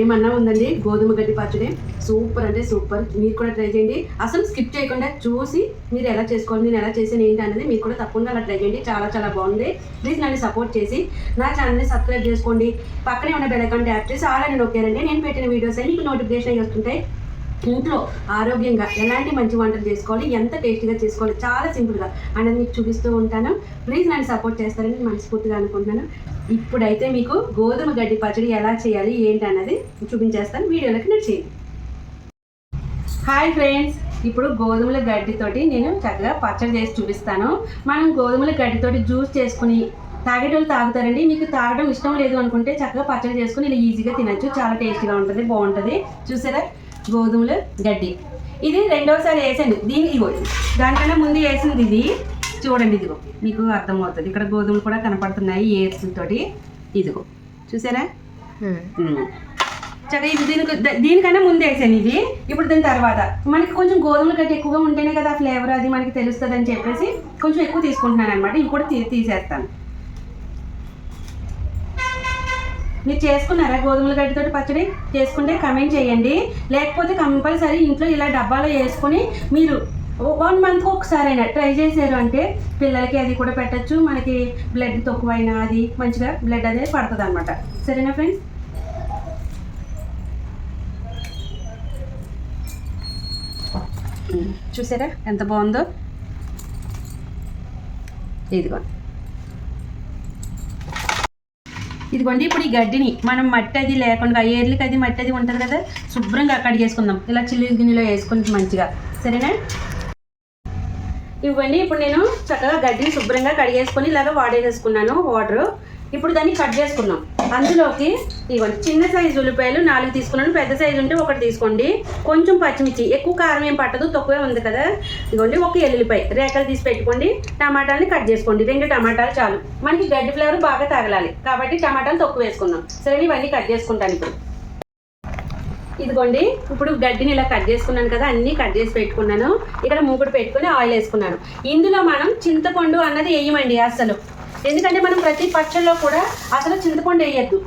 ఏమన్నా ఉందండి? గోధుమ గడ్డి పచ్చడి. సూపర్ అంటే సూపర్. మీరు కూడా ట్రై చేయండి. అసలు స్కిప్ చేయకుండా చూసి మీరు ఎలా చేసుకోవాలి నేను ఎలా చేసాను ఏంటి అనేది మీరు కూడా తప్పకుండా అలా ట్రై చేయండి. చాలా చాలా బాగుంది. ప్లీజ్ నన్ను సపోర్ట్ చేసి నా ఛానల్ని సబ్స్క్రైబ్ చేసుకోండి. పక్కనే ఉన్న బెల్ అకౌంట్ యాప్ చేసి ఆల్రెడీ నొక్కారండి నేను పెట్టిన వీడియోస్ అన్ని మీకు నోటిఫికేషన్ అయ్యి వస్తుంటాయి. ఇంట్లో ఆరోగ్యంగా ఎలాంటి మంచి వంటలు చేసుకోవాలి ఎంత టేస్టీగా చేసుకోవాలి చాలా సింపుల్గా అనేది మీకు చూపిస్తూ ఉంటాను. ప్లీజ్ నన్ను సపోర్ట్ చేస్తారని మనస్ఫూర్తిగా అనుకుంటున్నాను. ఇప్పుడైతే మీకు గోధుమ గడ్డి పచ్చడి ఎలా చేయాలి ఏంటి అన్నది చూపించేస్తాను. వీడియోలోకి నచ్చేయండి హాయ్ ఫ్రెండ్స్ ఇప్పుడు గోధుమల గడ్డితోటి నేను చక్కగా పచ్చడి చేసి చూపిస్తాను. మనం గోధుమల గడ్డితోటి జ్యూస్ చేసుకుని తాగేటోళ్ళు తాగుతారండి. మీకు తాగడం ఇష్టం లేదు అనుకుంటే చక్కగా పచ్చడి చేసుకుని ఇలా ఈజీగా తినచ్చు. చాలా టేస్టీగా ఉంటుంది బాగుంటుంది. చూసారా? గోధుమల గడ్డి. ఇది రెండోసారి వేసాను దీని ఇగో దానికన్నా ముందు వేసింది ఇది. చూడండి ఇదిగో మీకు అర్థమవుతుంది. ఇక్కడ గోధుమలు కూడా కనపడుతున్నాయి ఏసులతోటి ఇదిగో చూసారా? ఉమ్. చక్కగా ఇది దీనికి దీనికన్నా ముందు వేసాను ఇది. ఇప్పుడు దీని తర్వాత మనకి కొంచెం గోధుమలు గట్టి ఎక్కువగా ఉంటేనే కదా ఫ్లేవర్ అది మనకి తెలుస్తుంది అని చెప్పేసి కొంచెం ఎక్కువ తీసుకుంటున్నాను అనమాట ఇవి కూడా తీసేస్తాను. మీరు చేసుకున్నారా గోధుమల గడ్డితోటి పచ్చడి? చేసుకుంటే కమెంట్ చేయండి. లేకపోతే కంపల్సరీ ఇంట్లో ఇలా డబ్బాలో వేసుకొని మీరు వన్ మంత్కి ఒకసారైనా ట్రై చేశారు అంటే పిల్లలకి అది కూడా పెట్టచ్చు. మనకి బ్లడ్ తక్కువైనా అది మంచిగా బ్లడ్ అనేది పడుతుంది అనమాట సరేనా ఫ్రెండ్స్ చూసారా? ఎంత బాగుందో? ఇదిగో. ఇదిగోండి ఇప్పుడు ఈ గడ్డిని మనం మట్టి అది లేకుండా ఏర్లకి అది మట్టి అది ఉంటుంది కదా? శుభ్రంగా కడిగేసుకుందాం. ఇలా చిల్లి గిన్నెలో వేసుకుని మంచిగా. సరేనా? ఇవ్వండి. ఇప్పుడు నేను చక్కగా గడ్డిని శుభ్రంగా కడిగేసుకొని ఇలాగ వాడేసేసుకున్నాను వాటర్. ఇప్పుడు దాన్ని కట్ చేసుకున్నాం అందులోకి ఇవ్వండి. చిన్న సైజు ఉల్లిపాయలు నాలుగు తీసుకున్నాను. పెద్ద సైజు ఉంటే ఒకటి తీసుకోండి. కొంచెం పచ్చిమిర్చి. ఎక్కువ కారం ఏం పట్టదు. తక్కువే ఉంది కదా. ఇదిగోండి ఒక ఎల్లుల్లిపాయ. రేఖలు తీసి పెట్టుకోండి. టమాటాలని కట్ చేసుకోండి. రెండు టమాటాలు చాలు. మనకి గడ్డి ఫ్లేవర్ బాగా తగలాలి. కాబట్టి టమాటాలు తక్కువ వేసుకుందాం. సరే ఇవన్నీ కట్ చేసుకుంటాను ఇప్పుడు. ఇదిగోండి ఇప్పుడు గడ్డిని ఇలా కట్ చేసుకున్నాను కదా అన్నీ కట్ చేసి పెట్టుకున్నాను. ఇక్కడ మూకుడు పెట్టుకుని ఆయిల్ వేసుకున్నాను. ఇందులో మనం చింతపండు అన్నది వేయమండి అసలు ఎందుకంటే మనం ప్రతి పచ్చళ్ళలో కూడా అసలు చింతపండు వేయద్దు.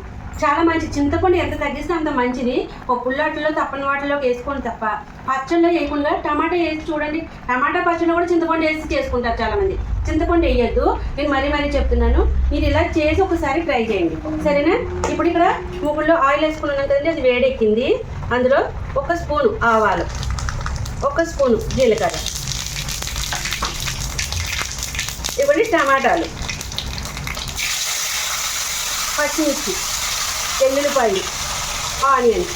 చాలా మంచి చింతపండు ఎంత తగ్గిస్తే అంత మంచిది. ఒక పుల్లాటిలో తప్పని వాటిలోకి వేసుకోండి తప్ప. పచ్చళ్ళు వేయకుండా టమాటా వేసి చూడండి. టమాటా పచ్చళ్ళు కూడా చింతపండు వేసి చేసుకుంటారు చాలా మంది చింతపండు వేయద్దు. నేను మరీ మరీ చెప్తున్నాను. మీరు ఇలా చేసి ఒకసారి ట్రై చేయండి. సరేనా? ఇప్పుడు ఇక్కడ ముగ్గుల్లో ఆయిల్ వేసుకున్నాను కదండి అది వేడెక్కింది. అందులో ఒక స్పూను ఆవాలు ఒక స్పూను జీలకర్ర ఇవ్వండి టమాటాలు పచ్చిమిర్చి ఎల్లుల్లిపాయలు ఆనియన్స్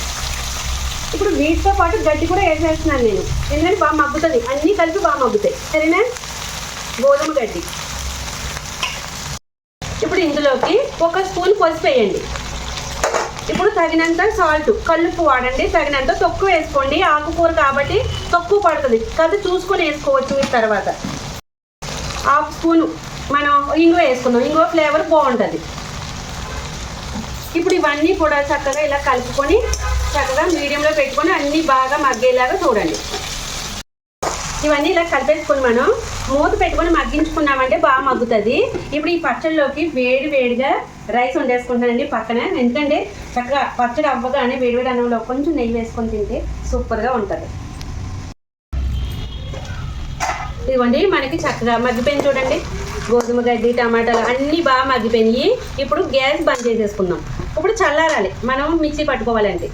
ఇప్పుడు వీటితో పాటు గడ్డి కూడా వేసేస్తున్నాను నేను. ఎందుకంటే బాగా మగ్గుతుంది. అన్నీ కలిపి బాగా మగ్గుతాయి. సరేనా? గోధుమ గడ్డి. ఇప్పుడు ఇందులోకి ఒక స్పూన్ పసుపు వేయండి. ఇప్పుడు తగినంత సాల్ట్ కల్లుప్పు వాడండి. తగినంత తక్కువ వేసుకోండి. ఆకుకూర కాబట్టి తక్కువ పడుతుంది. కాబట్టి చూసుకొని వేసుకోవచ్చు తర్వాత. హాఫ్ స్పూన్ మనం ఇంగువ వేసుకుందాం. ఇంగువ ఫ్లేవర్ బాగుంటుంది. ఇప్పుడు ఇవన్నీ కూడా చక్కగా ఇలా కలుపుకొని చక్కగా మీడియంలో పెట్టుకొని అన్నీ బాగా మగ్గేలాగా చూడండి. ఇవన్నీ ఇలా కలిపేసుకుని మనం మూత పెట్టుకొని మగ్గించుకున్నామంటే బాగా మగ్గుతుంది. ఇప్పుడు ఈ పచ్చడిలోకి వేడి వేడిగా రైస్ వండేసుకుంటానండి పక్కన. ఎందుకంటే చక్కగా పచ్చడి అవ్వగానే వేడి వేడి అన్నంలో కొంచెం నెయ్యి వేసుకొని తింటే సూపర్గా ఉంటుంది. ఇదిగోండి మనకి చక్కగా మగ్గిపోయింది చూడండి. గోధుమ గడ్డి టమాటాలు అన్నీ బాగా మగ్గిపోయినాయి. ఇప్పుడు గ్యాస్ బంద్ చేసేసుకుందాం. ఇప్పుడు చల్లారాలి. మనం మిక్సీ పట్టుకోవాలండి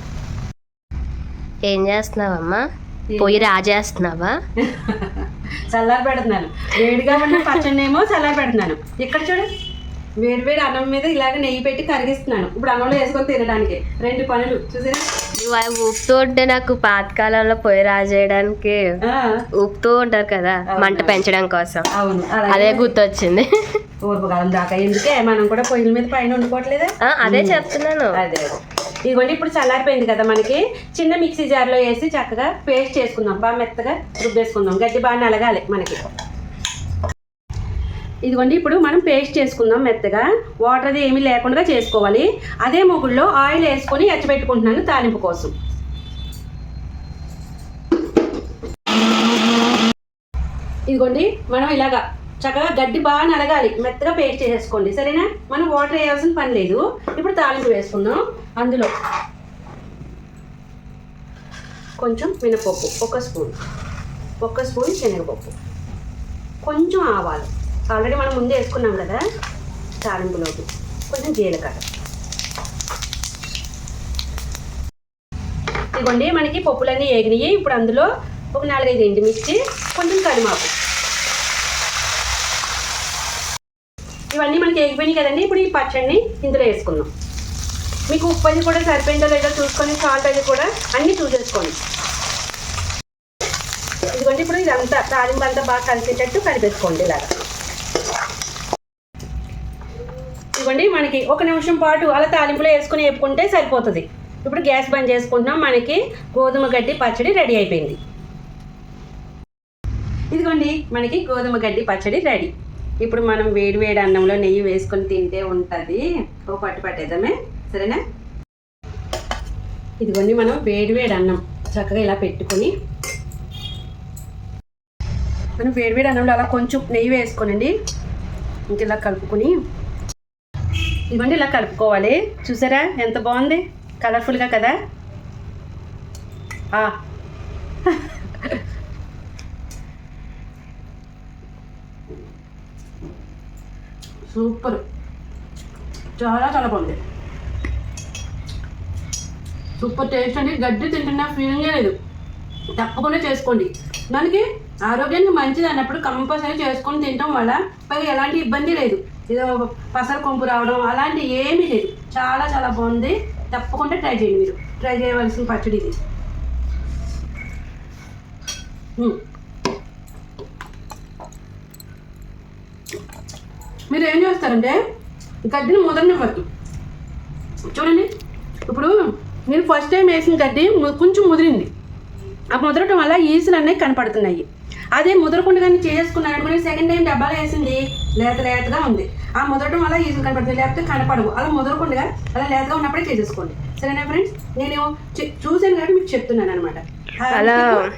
ఏం చేస్తున్నావమ్మా? పొయ్యి రాజేస్తున్నావా? చల్లారి పెడుతున్నాను. వేడిగా ఉన్న పచ్చడినేమో చల్లారి పెడుతున్నాను. ఇక్కడ చూడు వేడి వేడి అన్నం మీద ఇలాగ నెయ్యి పెట్టి కరిగిస్తున్నాను. ఇప్పుడు అన్నంలో వేసుకొని తినడానికి. రెండు పనులు చూసారా నువ్వు ఊపుతూ ఉంటే నాకు పాతకాలంలో పొయ్యి రాజేయడానికి ఊపుతూ ఉంటారు కదా మంట పెంచడం కోసం. అవును. అదే గుర్తొచ్చింది. పూర్వకాలం దాకా. ఎందుకే? మనం కూడా పొయ్యిల మీద పైన వండుకోవట్లేదా ఆ, అదే చెప్తున్నాను. అదే. ఇదిగోండి ఇప్పుడు చల్లారిపోయింది కదా మనకి. చిన్న మిక్సీ జార్లో వేసి చక్కగా పేస్ట్ చేసుకుందాం. బాగా మెత్తగా రుబ్బేసుకుందాం. గడ్డి బాగా నలగాలి మనకి. ఇదిగోండి ఇప్పుడు మనం పేస్ట్ చేసుకుందాం మెత్తగా. వాటర్ అది ఏమీ లేకుండా చేసుకోవాలి. అదే మొగుల్లో ఆయిల్ వేసుకొని ఎచ్చబెట్టుకుంటున్నాను తాలింపు కోసం. ఇదిగోండి మనం ఇలాగా చక్కగా గడ్డి బాగా నలగాలి మెత్తగా పేస్ట్ చేసేసుకోండి. సరేనా? మనం వాటర్ వేయాల్సిన పని లేదు. ఇప్పుడు తాలింపు వేసుకుందాం. అందులో కొంచెం మినపప్పు ఒక స్పూన్. ఒక స్పూన్ శనగపప్పు. కొంచెం ఆవాలు. ఆల్రెడీ మనం ముందే వేసుకున్నాం కదా తాలింపులోకి. కొంచెం జీలకర్ర. ఇదిగోండి మనకి పప్పులన్నీ ఏగినాయి. ఇప్పుడు అందులో ఒక నాలుగైదు ఎండుమిర్చి కొంచెం కరిమాపు ఇవన్నీ మనకి ఎగిపోయినాయి కదండి. ఇప్పుడు ఈ పచ్చడిని ఇందులో వేసుకుందాం. మీకు ఉప్పు అది కూడా సరిపోయిందో లేదో చూసుకొని సాల్ట్ అది కూడా అన్నీ చూసేసుకోండి. ఇదిగోండి ఇప్పుడు ఇదంతా తాలింపు అంతా బాగా కలిసేటట్టు కలిపేసుకోండి ఇలాగా. ఇదిగోండి మనకి ఒక నిమిషం పాటు అలా తాలింపులో వేసుకుని వేపుకుంటే సరిపోతుంది. ఇప్పుడు గ్యాస్ బంద్ చేసుకుంటున్నాం. మనకి గోధుమ గడ్డి పచ్చడి రెడీ అయిపోయింది. ఇదిగోండి మనకి గోధుమ గడ్డి పచ్చడి రెడీ. ఇప్పుడు మనం వేడి వేడి అన్నంలో నెయ్యి వేసుకొని తింటే ఉంటుంది. ఓ పట్టు పట్టేద్దామే. సరేనా? ఇదిగోండి మనం వేడి వేడి అన్నం చక్కగా ఇలా పెట్టుకొని మనం వేడి వేడి అన్నంలో అలా కొంచెం నెయ్యి వేసుకోనండి. ఇంక ఇలా కలుపుకొని ఇదిగోండి ఇలా కలుపుకోవాలి. చూసారా? ఎంత బాగుంది? కలర్ఫుల్గా కదా? సూపర్. చాలా చాలా బాగుంది. సూపర్ టేస్ట్ అండి. గడ్డి తింటున్న ఫీలింగే లేదు. తప్పకుండా చేసుకోండి. మనకి ఆరోగ్యానికి మంచిది అన్నప్పుడు కంపల్సరీ చేసుకొని తినటం వల్ల పైగా ఎలాంటి ఇబ్బంది లేదు. ఏదో పసర కొంపు రావడం అలాంటి ఏమీ లేదు. చాలా చాలా బాగుంది. తప్పకుండా ట్రై చేయండి మీరు. ట్రై చేయవలసిన పచ్చడి ఇది. మీరు ఏం చేస్తారంటే గడ్డిని ముదరనివ్వద్దు చూడండి. ఇప్పుడు నేను ఫస్ట్ టైం వేసిన గడ్డి కొంచెం ముదిరింది. ఆ ముదరటం వల్ల ఈసులు అనేవి కనపడుతున్నాయి. అదే ముదరకుండా కానీ చేసుకున్నాను సెకండ్ టైం డబ్బాలో వేసింది లేత లేతగా ఉంది. ఆ ముదరటం వల్ల ఈజీ కనపడుతుంది లేకపోతే కనపడవు. అలా ముదరకుండా అలా లేతగా ఉన్నప్పుడే చేసేసుకోండి. సరేనా ఫ్రెండ్స్ నేను చె- చూశాను కాబట్టి మీకు చెప్తున్నాను అనమాట అలా-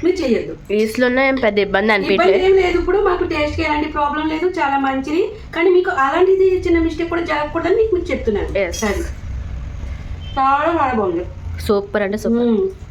ఈస్లో ఏం పెద్ద ఇబ్బంది అనిపించలేదు లేదు. ఇప్పుడు మాకు టేస్ట్కి ఎలాంటి ప్రాబ్లం లేదు. చాలా మంచిది. కానీ మీకు అలాంటిది చిన్న మిస్టేక్ కూడా జరగకూడదని మీకు చెప్తున్నాను. చాలా చాలా బాగుంది. సూపర్ అంటే సూపర్.